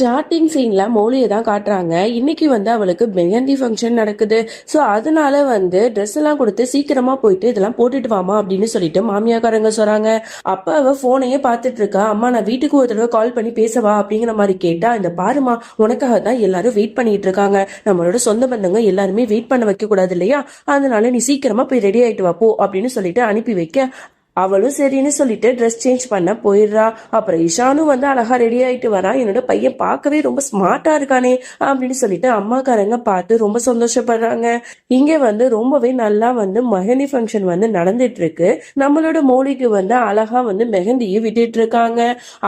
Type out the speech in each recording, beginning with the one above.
Starting சீன்ல மௌலியை தான் காட்டுறாங்க. இன்னைக்கு வந்து அவளுக்கு மெஹந்தி ஃபங்க்ஷன் நடக்குது. ஸோ அதனால வந்து ட்ரெஸ் எல்லாம் கொடுத்து சீக்கிரமா போயிட்டு இதெல்லாம் போட்டுட்டு வாமா அப்படின்னு சொல்லிட்டு மாமியாக்காரங்க சொல்றாங்க. அப்ப அவ போனையே பார்த்துட்டு இருக்கா. அம்மா நான் வீட்டுக்கு ஒரு தடவை கால் பண்ணி பேசவா? அப்படிங்கிற மாதிரி கேட்டா இந்த பாருமா உனக்காக தான் எல்லாரும் வெயிட் பண்ணிட்டு இருக்காங்க. நம்மளோட சொந்த பந்தங்க எல்லாருமே வெயிட் பண்ண வைக்க கூடாது இல்லையா? அதனால நீ சீக்கிரமா போய் ரெடி ஆயிட்டு வா போ அப்படின்னு சொல்லிட்டு அனுப்பி வைக்க அவளும் சரின்னு சொல்லிட்டு ட்ரெஸ் சேஞ்ச் பண்ண போயிடுறா. அப்புறம் இஷானும் வந்து அழகா ரெடி ஆயிட்டு வரா. என்னோட பையன் பார்க்கவே ரொம்ப ஸ்மார்ட்டா இருக்கானே அப்படின்னு சொல்லிட்டு அம்மாக்காரங்க பார்த்து ரொம்ப சந்தோஷப்படுறாங்க. இங்க வந்து ரொம்பவே நல்லா வந்து மெஹந்தி ஃபங்க்ஷன் வந்து நடந்துட்டு இருக்கு நம்மளோட மோலிக்கு வந்து அழகா வந்து மெஹந்தியை விட்டுட்டு இருக்காங்க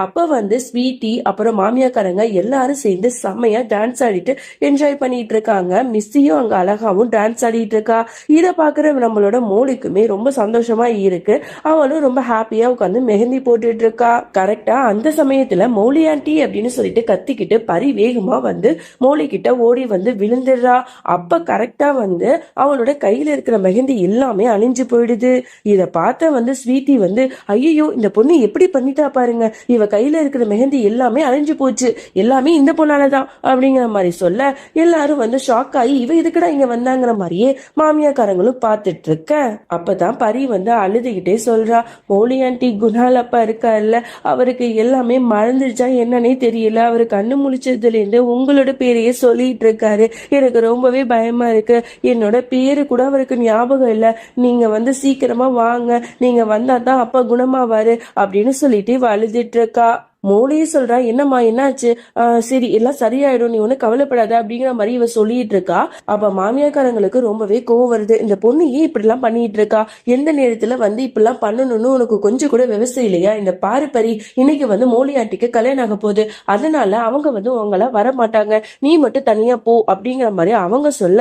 அப்ப வந்து ஸ்வீட்டி அப்புறம் மாமியாக்காரங்க எல்லாரும் சேர்ந்து செம்மையா டான்ஸ் ஆடிட்டு என்ஜாய் பண்ணிட்டு இருக்காங்க மிஸ்ஸியும் அங்க அழகாவும் டான்ஸ் ஆடிட்டு இருக்கா இதை பாக்குற நம்மளோட மோலிக்குமே ரொம்ப சந்தோஷமா இருக்கு. அவளும் ரொம்ப ஹாப்பியா உட்காந்து மெஹந்தி போட்டுட்டு இருக்கா கரெக்டா அந்த சமயத்துல மௌலி ஆண்டி அப்படின்னு சொல்லிட்டு கத்திக்கிட்டு பரி வேகமா வந்து மௌலி கிட்ட ஓடி வந்து விழுந்துடுறா. அப்ப கரெக்டா வந்து அவளோட கையில இருக்கிற மெஹந்தி எல்லாமே அழிஞ்சு போயிடுது. இத பார்த்த வந்து ஸ்வீட்டி வந்து ஐயோ இந்த பொண்ணு எப்படி பண்ணிட்டா பாருங்க. இவ கையில இருக்கிற மெஹந்தி எல்லாமே அழிஞ்சு போச்சு. எல்லாமே இந்த பொண்ணாலதான் அப்படிங்கிற மாதிரி சொல்ல எல்லாரும் வந்து ஷாக் ஆகி இவ இதுக்கடா இங்க வந்தாங்கிற மாதிரியே மாமியாக்காரங்களும் பார்த்துட்டு இருக்க அப்பதான் பரி வந்து அழுதுகிட்டே சொல்றா மௌலி ஆண்டி குணால் அப்பா இருக்கார்ல அவருக்கு எல்லாமே மறந்துடுச்சா என்னன்னே தெரியல. அவர் கண்ணு முழிச்சதுலேருந்து உங்களோட பேரையே சொல்லிட்டு இருக்காரு. எனக்கு ரொம்பவே பயமா இருக்கு. என்னோட பேரு கூட அவருக்கு ஞாபகம் இல்லை. நீங்க வந்து சீக்கிரமா வாங்க. நீங்க வந்தா தான் அப்பா குணமாவாரு அப்படின்னு சொல்லிட்டு வழுதிட்டு இருக்கா. மோலியே சொல்றா என்னம்மா என்னாச்சு? சரி எல்லாம் சரியாயிடும். நீ ஒண்ணு கவலைப்படாத அப்படிங்கிற மாதிரி இவ சொல்லிட்டு இருக்கா. அப்ப மாமியாக்காரங்களுக்கு ரொம்பவே கோவம் வருது. இந்த பொண்ணு ஏன் இப்படி எல்லாம் பண்ணிட்டு இருக்கா? எந்த நேரத்துல வந்து இப்படிலாம் பண்ணணும்னு உனக்கு கொஞ்சம் கூட விவசாயம் இல்லையா? இந்த பாரு பரி இன்னைக்கு வந்து மோலி ஆண்டிக்கு கல்யாணம் ஆக போகுது. அதனால அவங்க வந்து உங்களை வர மாட்டாங்க நீ மட்டும் தனியா போ அப்படிங்கிற மாதிரி அவங்க சொல்ல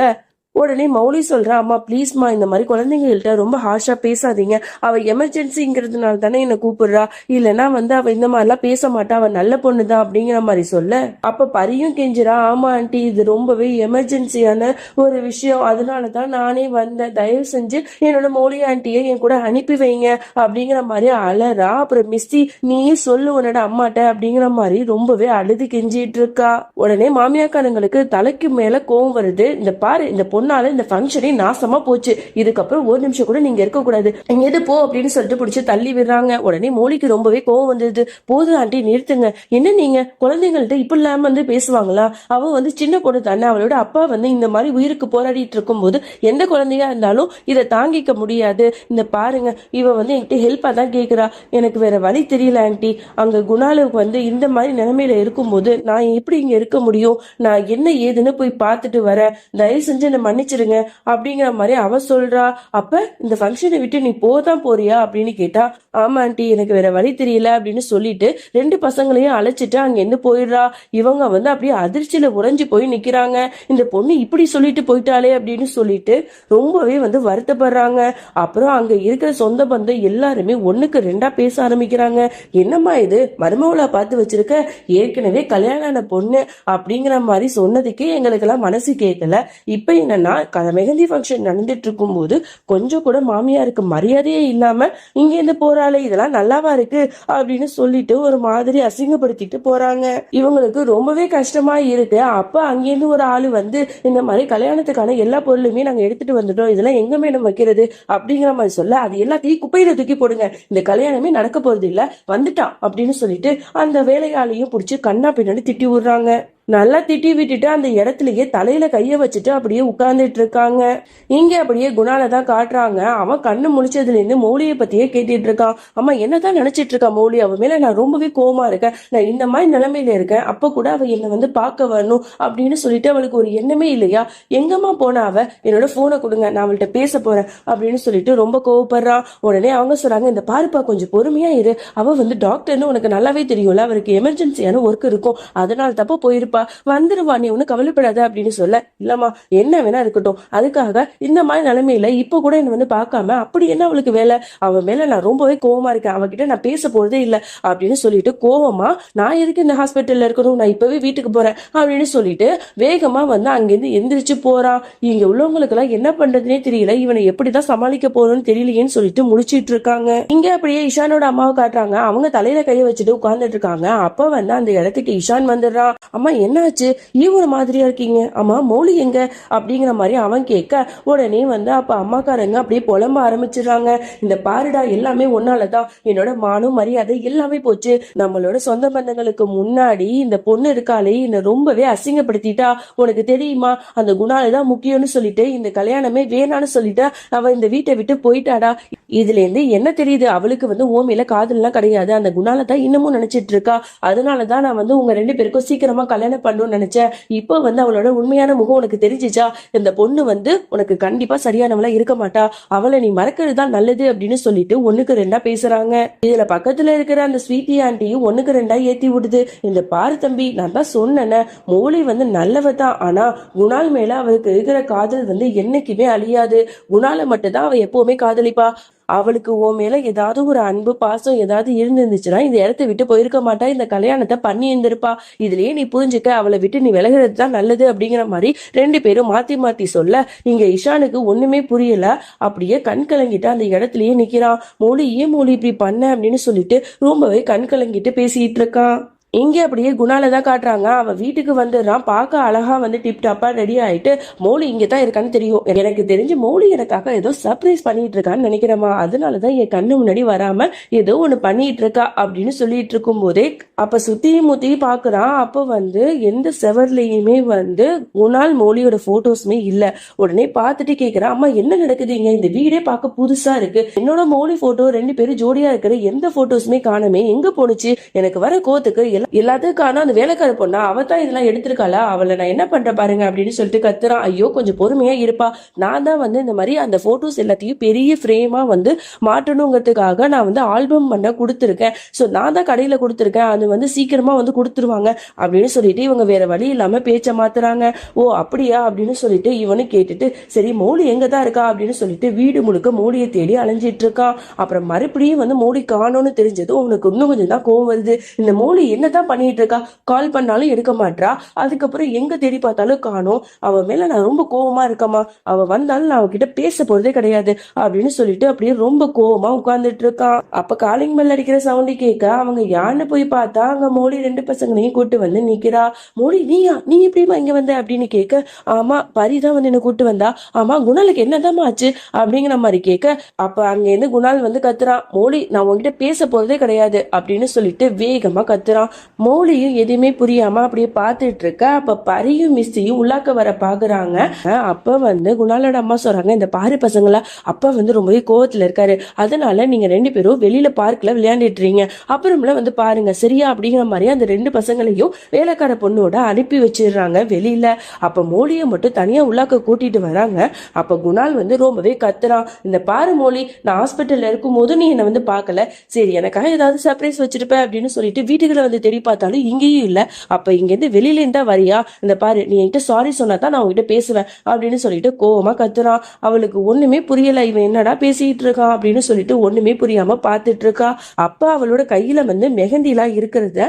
உடனே மௌலி சொல்றா அம்மா ப்ளீஸ்மா இந்த மாதிரி குழந்தைங்கள்ட்ட ரொம்ப ஹார்ஷா பேசாதீங்க. அவ எமர்ஜென்சிங்கிறதுனால தானே என்ன கூப்பிடுறா. இல்லைன்னா வந்து அவ இந்த மாதிரிலாம் பேச மாட்டா. அவ நல்ல பொண்ணு தான் அப்படிங்கிற மாதிரி சொல்ல. அப்ப பரியும் கெஞ்சிரா ஆமா ஆண்டி இது ரொம்பவே எமர்ஜென்சியான ஒரு விஷயம். அதனால தான் நானே வந்தேன். தயவு செஞ்சு என்னோட மௌலி ஆண்டியை என் கூட அனுப்பி வைங்க அப்படிங்கிற மாதிரி அலறா அப்புறம் மிஸ்டி நீயே சொல்லு உன்னோட அம்மாட்ட அப்படிங்கிற மாதிரி ரொம்பவே அழுது கெஞ்சிட்டு இருக்கா. உடனே மாமியாக்காரங்களுக்கு தலைக்கு மேல கோவம் வருது. இந்த பாரு இந்த பொண்ணு பொண்ணால இந்த ஃபங்க்ஷனே நாசமா போச்சு. இதுக்கப்புறம் ஒரு நிமிஷம் கூட நீங்க இருக்க கூடாது. எது போ அப்படின்னு சொல்லிட்டு பிடிச்சி தள்ளி விடுறாங்க. உடனே மோலிக்கு ரொம்பவே கோவம் வந்தது போதும் ஆண்டி நிறுத்துங்க. என்ன நீங்க? குழந்தைங்கள்ட்ட இப்ப இல்லாம வந்து பேசுவாங்களா? அவ வந்து சின்ன பொண்ணு தானே. அவளோட அப்பா வந்து இந்த மாதிரி உயிருக்கு போராடிட்டு இருக்கும்போது எந்த குழந்தையா இருந்தாலும் இதை தாங்கிக்க முடியாது. இந்த பாருங்க இவ வந்து என்கிட்ட ஹெல்ப்பா தான் கேக்குறா. எனக்கு வேற வழி தெரியல ஆண்டி. அங்க குணாலுக்கு வந்து இந்த மாதிரி நிலைமையில இருக்கும்போது நான் எப்படி இங்க இருக்க முடியும்? நான் என்ன ஏதுன்னு போய் பார்த்துட்டு வரேன். தயவு செஞ்சு நம்ம மன்னிச்சிடுங்க அப்படிங்கிற மாதிரி அவ சொல்றா. அப்ப இந்த ஃபங்க்ஷனை விட்டு நீ போதான் போறியா அப்படின்னு கேட்டா ஆமா ஆண்டி எனக்கு வேற வழி தெரியல அப்படின்னு சொல்லிட்டு ரெண்டு பசங்களையும் அழைச்சிட்டு அங்க இருந்து போயிடுறா. இவங்க வந்து அப்படியே அதிர்ச்சியில உறைஞ்சு போய் நிக்கிறாங்க. இந்த பொண்ணு இப்படி சொல்லிட்டு போயிட்டாளே அப்படின்னு சொல்லிட்டு ரொம்பவே வந்து வருத்தப்படுறாங்க. அப்புறம் அங்க இருக்கிற சொந்த பந்தம் எல்லாருமே ஒண்ணுக்கு ரெண்டா பேச ஆரம்பிக்கிறாங்க. என்னம்மா இது? மருமவளா பார்த்து வச்சிருக்க? ஏற்கனவே கல்யாணம் ஆன பொண்ணு அப்படிங்கிற மாதிரி சொன்னதுக்கே எங்களுக்கெல்லாம் மனசு கேட்கல. இப்ப என்ன என்னன்னா மெஹந்தி ஃபங்க்ஷன் நடந்துட்டு இருக்கும்போது கொஞ்சம் கூட மாமியாருக்கு மரியாதையே இல்லாம இங்க இருந்து போறாளே இதெல்லாம் நல்லாவா இருக்கு? அப்படின்னு சொல்லிட்டு ஒரு மாதிரி அசிங்கப்படுத்திட்டு போறாங்க. இவங்களுக்கு ரொம்பவே கஷ்டமா இருக்கு. அப்ப அங்கேருந்து ஒரு ஆளு வந்து இந்த மாதிரி கல்யாணத்துக்கான எல்லா பொருளுமே நாங்க எடுத்துட்டு வந்துட்டோம். இதெல்லாம் எங்க மேடம் வைக்கிறது? அப்படிங்கிற மாதிரி சொல்ல அது எல்லாத்தையும் குப்பையில தூக்கி போடுங்க. இந்த கல்யாணமே நடக்க போறது இல்ல வந்துட்டான். அப்படின்னு சொல்லிட்டு அந்த வேலையாளையும் பிடிச்சி கண்ணா பின்னாடி திட்டி விடுறாங்க. நல்லா திட்டி விட்டுட்டு அந்த இடத்துலயே தலையில கைய வச்சுட்டு அப்படியே உட்கார்ந்துட்டு இருக்காங்க. இங்க அப்படியே குணால தான் காட்டுறாங்க. அவன் கண்ணு முடிச்சதுல இருந்து மௌலியை பத்தியே கேட்டுட்டு இருக்கான். அம்மா என்னதான் நினைச்சிட்டு இருக்கா மௌலி? அவ மேல நான் ரொம்பவே கோமா இருக்கேன். நான் இந்த மாதிரி நிலைமையில இருக்கேன். அப்ப கூட அவ என்னை வந்து பார்க்க வரணும் அப்படின்னு சொல்லிட்டு அவளுக்கு ஒரு எண்ணமே இல்லையா? எங்கம்மா போனா அவ? என்னோட போனை கொடுங்க நான் அவள்கிட்ட பேச போறேன் அப்படின்னு சொல்லிட்டு ரொம்ப கோவப்படுறான். உடனே அவங்க சொல்றாங்க இந்த பாருப்பா கொஞ்சம் பொறுமையா இரு. அவ வந்து டாக்டர்னு உனக்கு நல்லாவே தெரியும்ல. அவருக்கு எமர்ஜென்சியான ஒர்க் இருக்கும். அதனால தப்ப போயிருப்பா. இருப்பா வந்துருவா. நீ ஒன்னும் கவலைப்படாத அப்படின்னு சொல்ல. இல்லம்மா என்ன வேணா இருக்கட்டும். அதுக்காக இந்த மாதிரி நிலைமையில இப்ப கூட என்ன வந்து பார்க்காம அப்படி என்ன அவளுக்கு வேலை? அவன் மேல நான் ரொம்பவே கோவமா இருக்கேன். அவகிட்ட நான் பேச போறதே இல்ல அப்படின்னு சொல்லிட்டு கோவமா நான் எதுக்கு இந்த ஹாஸ்பிட்டல்ல இருக்கணும்? நான் இப்பவே வீட்டுக்கு போறேன் அப்படின்னு சொல்லிட்டு வேகமா வந்து அங்கிருந்து எந்திரிச்சு போறான் இங்க உள்ளவங்களுக்கு எல்லாம் என்ன பண்றதுனே தெரியல. இவனை எப்படிதான் சமாளிக்க போறோம்னு தெரியலையேன்னு சொல்லிட்டு முடிச்சிட்டு இருக்காங்க. இங்க அப்படியே இஷானோட அம்மாவை காட்டுறாங்க. அவங்க தலையில கைய வச்சுட்டு உட்கார்ந்துட்டு இருக்காங்க. அப்ப வந்து அந்த இடத்துக்கு இஷான் வந்துடுறான் அம்மா என்னாச்சு? ஈ ஒரு மாதிரியா இருக்கீங்க. அம்மா மௌலி எங்க? அப்படிங்கிற மாதிரி அவன் கேட்க உடனே வந்து அப்ப அம்மாக்காரங்க அப்படியே புலம்ப ஆரம்பிச்சிடுறாங்க. இந்த பாருடா எல்லாமே ஒன்னாலதான் என்னோட மானம் மரியாதை எல்லாமே போச்சு. நம்மளோட சொந்த பந்தங்களுக்கு முன்னாடி இந்த பொண்ணு இருக்காளே என்ன ரொம்பவே அசிங்கப்படுத்திட்டா. உனக்கு தெரியுமா? அந்த குணாலதான் முக்கியம்னு சொல்லிட்டு இந்த கல்யாணமே வேணான்னு சொல்லிட்டு அவ இந்த வீட்டை விட்டு போயிட்டாடா. இதுல இருந்து என்ன தெரியுது? அவளுக்கு வந்து ஓமையில காதல்லாம் கிடையாது. அந்த குணால தான் இன்னமும் நினைச்சிட்டு இருக்கா அதனாலதான் நான் வந்து உங்க ரெண்டு பேருக்கும் சீக்கிரமா கல்யாணம் பண்ணணும்னு நினைச்சேன். இப்போ வந்து அவளோட உண்மையான முகம் உனக்கு தெரிஞ்சிச்சா? இந்த பொண்ணு வந்து உனக்கு கண்டிப்பா சரியானவளா இருக்க மாட்டா. அவளை நீ மறக்கிறது தான் நல்லது அப்படின்னு சொல்லிட்டு ஒண்ணுக்கு ரெண்டா பேசுறாங்க. இதுல பக்கத்துல இருக்கிற அந்த ஸ்வீட்டி ஆண்டியும் ஒண்ணுக்கு ரெண்டா ஏத்தி விடுது. இந்த பாரு தம்பி நான் தான் சொன்னேனே மோலி வந்து நல்லவ தான் ஆனா குணால் மேல அவளுக்கு இருக்கிற காதல் வந்து என்னைக்குமே அழியாது. குணால மட்டும்தான் அவள் அவ எப்பவுமே காதலிப்பா. அவளுக்கு உன் மேல ஏதாவது ஒரு அன்பு பாசம் ஏதாவது இருந்துருந்துச்சுன்னா இந்த இடத்த விட்டு போயிருக்க மாட்டா இந்த கல்யாணத்தை பண்ணி இருந்திருப்பா. இதுலயே நீ புரிஞ்சுக்க அவளை விட்டு நீ விலகிறது தான் நல்லது அப்படிங்கிற மாதிரி ரெண்டு பேரும் மாத்தி மாத்தி சொல்ல இங்க இஷானுக்கு ஒண்ணுமே புரியல. அப்படியே கண் கலங்கிட்டு அந்த இடத்துலயே நிக்கிறான். மோலி ஏன் மோலி இப்படி பண்ண? அப்படின்னு சொல்லிட்டு ரொம்பவே கண் கலங்கிட்டு பேசிட்டு இருக்கான். இங்கே அப்படியே குணால தான் காட்டுறாங்க. அவன் வீட்டுக்கு வந்துடுறான். பார்க்க அழகா வந்து டிப் டாப்பா ரெடி ஆயிட்டு மௌலி இங்கே தான் இருக்கான்னு தெரியும். எனக்கு தெரிஞ்சு மௌலி எனக்காக ஏதோ சர்ப்ரைஸ் பண்ணிட்டு இருக்கான்னு நினைக்கிறேமா அதனாலதான் என் கண்ணு முன்னாடி வராம ஏதோ ஒன்று பண்ணிட்டு இருக்கா அப்படின்னு சொல்லிட்டு இருக்கும் போதே அப்ப சுத்தியும் முத்தியும் பாக்குறான் அப்போ வந்து எந்த செவர்லயுமே வந்து குணால் மௌலியோட போட்டோஸுமே இல்லை. உடனே பார்த்துட்டு கேட்குறான் அம்மா என்ன நடக்குதுங்க? இந்த வீடே பார்க்க புதுசா இருக்கு. என்னோட மௌலி போட்டோ ரெண்டு பேரும் ஜோடியா இருக்கிற எந்த போட்டோஸுமே காணமே. எங்க போனுச்சு எனக்கு வர கோத்துக்கு எல்லா- எல்லாத்துக்கும் ஆனா அந்த வேலைக்கார பொண்ணா அவ தான் இதெல்லாம் எடுத்திருக்காளா? அவளை நான் என்ன பண்ற பாருங்க அப்படின்னு சொல்லிட்டு கத்துறான். ஐயோ கொஞ்சம் பொறுமையா இருப்பா. நான் தான் வந்து இந்த மாதிரி அந்த போட்டோஸ் எல்லாத்தையும் பெரிய ஃப்ரேமா வந்து மாட்டணுங்கிறதுக்காக நான் வந்து ஆல்பம் பண்ண கொடுத்துருக்கேன். ஸோ நான் தான் கடையில கொடுத்துருக்கேன். அது வந்து சீக்கிரமா வந்து கொடுத்துருவாங்க அப்படின்னு சொல்லிட்டு இவங்க வேற வழி இல்லாம பேச்ச மாத்துறாங்க. ஓ அப்படியா? அப்படின்னு சொல்லிட்டு இவனு கேட்டுட்டு சரி மோடி எங்க தான் இருக்கா? அப்படின்னு சொல்லிட்டு வீடு முழுக்க மோடியை தேடி அலைஞ்சிட்டு இருக்கான். அப்புறம் மறுபடியும் வந்து மோடி காணோம்னு தெரிஞ்சதும் உனக்கு இன்னும் கொஞ்சம் தான் கோவம் வருது. இந்த மோடி தான் பண்ணிட்டு இருக்கா? கால் பண்ணாலும் எடுக்க மாட்றா. அதுக்கப்புறம் எங்க தேடி பார்த்தாலும் காணும். அவ மேல நான் ரொம்ப கோவமா இருக்கமா அவ வந்தாலும் நான் அவகிட்ட பேச போறதே கிடையாது. அப்படின்னு சொல்லிட்டு அப்படியே ரொம்ப கோவமா உட்கார்ந்துட்டு இருக்கான் அப்ப காலிங் பெல் அடிக்கிற சவுண்டு கேட்க அவங்க யாருன்னு போய் பார்த்தா அங்க மோடி ரெண்டு பசங்களையும் கூட்டு வந்து நிக்கிறா. மோடி நீயா? நீ எப்படிமா இங்க வந்த? அப்படின்னு கேட்க ஆமா பரிதான் வந்து என்ன கூட்டு வந்தா. ஆமா குணாலுக்கு என்னதான் ஆச்சு? அப்படிங்கிற மாதிரி கேட்க அப்ப அங்க இருந்து குணால் வந்து கத்துறான் மோடி நான் உன்கிட்ட பேச போறதே கிடையாது. அப்படின்னு சொல்லிட்டு வேகமா கத்துறான் மௌலியும் எதுவுமே புரியாம அப்படியே பார்த்துட்டு இருக்க. அப்ப பரியும் மிஸ்ஸையும் உள்ளாக்க வர பாக்குறாங்க. அஹ் அப்ப வந்து குணாலோட அம்மா சொல்றாங்க இந்த பாரு பசங்களா அப்பா வந்து ரொம்பவே கோவத்துல இருக்காரு. அதனால நீங்க ரெண்டு பேரும் வெளியில பார்க்ல விளையாண்டுட்டு இருக்கீங்க அப்புறம்ல வந்து பாருங்க சரியா? அப்படிங்கிற மாதிரி அந்த ரெண்டு பசங்களையும் வேலைக்கார பொண்ணோட அனுப்பி வச்சிடுறாங்க வெளியில. அப்ப மோலியை மட்டும் தனியா உள்ளாக்க கூட்டிட்டு வராங்க. அப்ப குணால் வந்து ரொம்பவே கத்துறான். இந்த பாரு மோலி நான் ஹாஸ்பிட்டல்ல இருக்கும் போது நீ என்ன வந்து பார்க்கல. சரி எனக்காக ஏதாவது சர்ப்ரைஸ் வச்சிருப்ப அப்படின்னு சொல்லிட்டு வீட்டுக்குள்ள வந்து தேடி பார்த்தாலும் இங்கேயும் இல்லை. அப்போ இங்கேருந்து வெளியில இருந்தா வரியா? இந்த பாரு நீ என்கிட்ட சாரி சொன்னா தான் நான் உங்ககிட்ட பேசுவேன் அப்படின்னு சொல்லிட்டு கோவமாக கத்துறான் அவளுக்கு ஒன்றுமே புரியல. இவன் என்னடா பேசிட்டு இருக்கான் அப்படின்னு சொல்லிட்டு ஒன்றுமே புரியாம பார்த்துட்டு இருக்கா. அப்போ அவளோட கையில வந்து மெஹந்திலாம் இருக்கிறத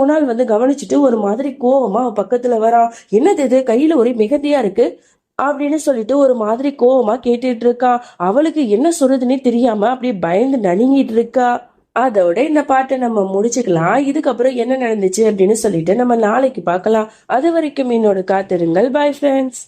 குணால் வந்து கவனிச்சுட்டு ஒரு மாதிரி கோவமா அவன் பக்கத்துல வரான் என்னது இது? கையில ஒரே மெஹந்தியாக இருக்கு? அப்படின்னு சொல்லிட்டு ஒரு மாதிரி கோவமா கேட்டுட்டு இருக்கா. அவளுக்கு என்ன சொல்றதுன்னே தெரியாம அப்படியே பயந்து நடுங்கிட்டு இருக்கா. அதோட இந்த பாட்டை நம்ம முடிச்சுக்கலாம். இதுக்கப்புறம் என்ன நடந்துச்சு அப்படின்னு சொல்லிட்டு நம்ம நாளைக்கு பார்க்கலாம். அது வரைக்கும் என்னோட காத்திருங்கள். Bye friends